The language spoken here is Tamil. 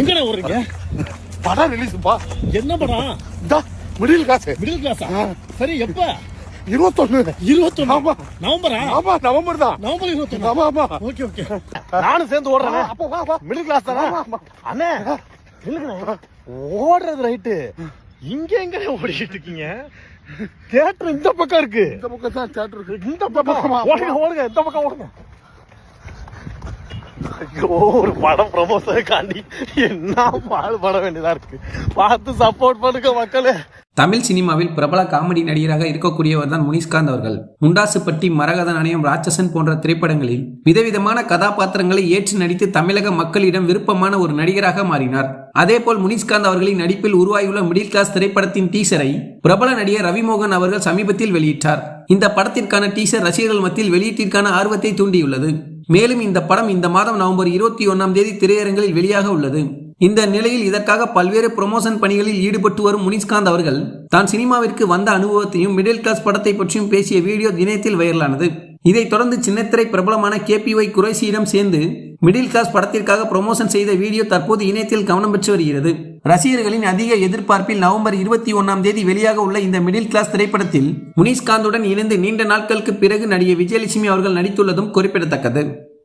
எங்கடா ஓடுறீங்க? படம் ரிலீஸ்ப்பா என்ன படம் இந்த மிடில் கிளாஸ் மிடில் கிளாஸா சரி எப்ப? இருபத்தொன்னு. இருபத்தொன்னு? ஆமா. நவம்பரா? ஆமா நவம்பர் தான். நவம்பர் இருபத்தொன்னு? ஆமா ஆமா. Okay okay. நானும் சேர்ந்து ஓடுறேன். அப்போ வா வா. மிடில் கிளாஸ் தானே. அண்ணே இல்லைங்கண்ணே ஓடுறது ரைட்டு இங்க எங்க ஓடிட்டு இருக்கீங்க? தியேட்டர் இந்த பக்கம் இருக்கு. இந்த பக்கம் தான் இருக்கு. இந்த பக்கம். ஆமா. ஓடுங்க ஓடுங்க இந்த பக்கம் ஓடுங்க. ஐயோ ஒரு படம் ப்ரமோஷனுக்காண்டி என்ன பாடுபட வேண்டியதா இருக்கு? பார்த்து சப்போர்ட் பண்ணுங்க மக்களே. தமிழ் சினிமாவில் பிரபல காமெடி நடிகராக இருக்கக்கூடியவர் தான் முனிஷ்காந்த் அவர்கள். முண்டாசுப்பட்டி மரகத நாணயம் ராட்சசன் போன்ற திரைப்படங்களில் விதவிதமான கதாபாத்திரங்களை ஏற்று நடித்து தமிழக மக்களிடம் விருப்பமான ஒரு நடிகராக மாறினார். அதேபோல் முனிஷ்காந்த் அவர்களின் நடிப்பில் உருவாகியுள்ள மிடில் கிளாஸ் திரைப்படத்தின் டீசரை பிரபல நடிகர் ரவிமோகன் அவர்கள் சமீபத்தில் வெளியிட்டார். இந்த படத்திற்கான டீசர் ரசிகர்கள் மத்தியில் வெளியீட்டிற்கான ஆர்வத்தை தூண்டியுள்ளது. மேலும் இந்த படம் இந்த மாதம் நவம்பர் இருபத்தி ஒன்னாம் தேதி திரையரங்கில் வெளியாக உள்ளது. இந்த நிலையில் இதற்காக பல்வேறு ப்ரொமோஷன் பணிகளில் ஈடுபட்டு வரும் முனிஸ்காந்த் அவர்கள் தான் சினிமாவிற்கு வந்த அனுபவத்தையும் மிடில் கிளாஸ் படத்தை பற்றியும் பேசிய வீடியோ தினத்தில் வைரலானது. இதைத் தொடர்ந்து சின்னத்திரை பிரபலமான கேபிஒய் குறைசியிடம் சேர்ந்து மிடில் கிளாஸ் படத்திற்காக ப்ரொமோஷன் செய்த வீடியோ தற்போது இணையத்தில் கவனம் பெற்று வருகிறது. ரசிகர்களின் அதிக எதிர்பார்ப்பில் நவம்பர் இருபத்தி ஒன்னாம் தேதி வெளியாக உள்ள இந்த மிடில் கிளாஸ் திரைப்படத்தில் முனிஷ்காந்துடன் இணைந்து நீண்ட நாட்களுக்கு பிறகு நடிகை விஜயலட்சுமி அவர்கள் நடித்துள்ளதும் குறிப்பிடத்தக்கது.